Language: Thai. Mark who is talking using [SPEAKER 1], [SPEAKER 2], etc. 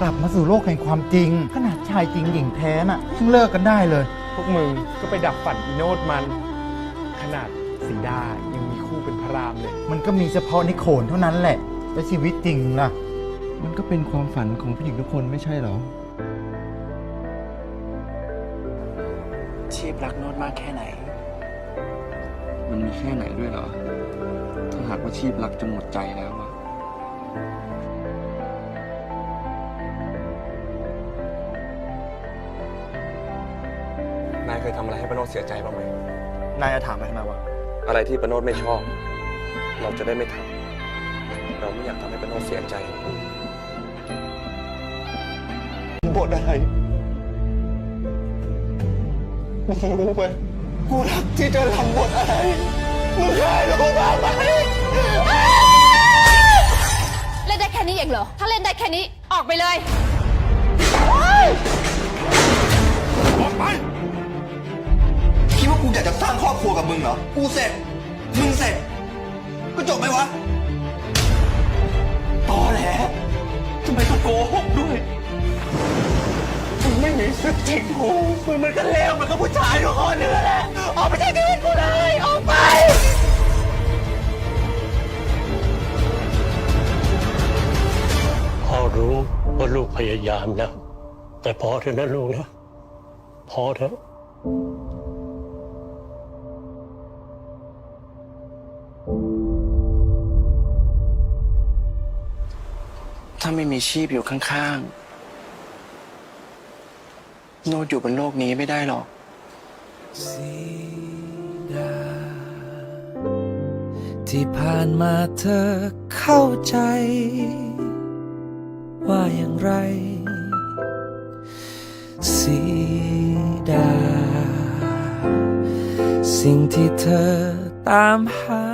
[SPEAKER 1] กลับมาสู่โลกแห่งความจริง ขนาดชายจริงหญิงแท้น่ะยังเลิกกันได้เลย
[SPEAKER 2] พวกมึงก็ไปดับฝันอีโนดมัน ขนาดสีดายังมีคู่เป็นพระรามเลย
[SPEAKER 1] มันก็มีเฉพาะในโขนเท่านั้นแหละ และชีวิตจริงล่ะ
[SPEAKER 3] มันก็เป็นความฝันของผู้หญิงทุกคนไม่ใช่เหรอ
[SPEAKER 4] ชีพรักโน้ตมากแค่ไหน
[SPEAKER 3] มันมีแค่ไหนด้วยเหรอ ถ้าหากว่าชีพรักจนหมดใจแล้วอะ
[SPEAKER 5] นายเคยทำอะไรให้ปโนดเสียใจบ้างไหม
[SPEAKER 4] นายจะถามไปทำไมวะ
[SPEAKER 5] อะไรที่ปโนดไม่ชอบ เราจะได้ไม่ทำเราไม่อยากทำให้ปโนดเสียใจ
[SPEAKER 4] บทอะไรมึงรู้ไหมกูรักที่จะทำบทอะไรมึงเคยรู้บ้างไหม
[SPEAKER 6] เล่นได้แค่นี้เองเหรอ ถ้าเล่นได้แค่นี้ออกไปเลย
[SPEAKER 4] มึงเหรอ กูเสร็จ มึงเสร็จ ก็จบไหมวะ ต่อแหลทำไมต้องโกหกด้วย มึงไม่มีสิทธิ์ทิ้งกูมึงมันก็เลวมันก็ผู้ชายทุกคนนี่แหละ ออกไปจากชีวิตกูเลย ออกไป
[SPEAKER 7] พ่อรู้ว่าลูกพยายามแล้ว แต่พอเถอะนะลูกนะ พอเถอะ
[SPEAKER 4] ถ้าไม่มีชีพอยู่ข้างๆ โนดอยู่บนโลกนี้ไม่ได้หรอก
[SPEAKER 8] ที่ผ่านมาเธอเข้าใจ ว่าอย่างไร สีดา สิ่งที่เธอตามหา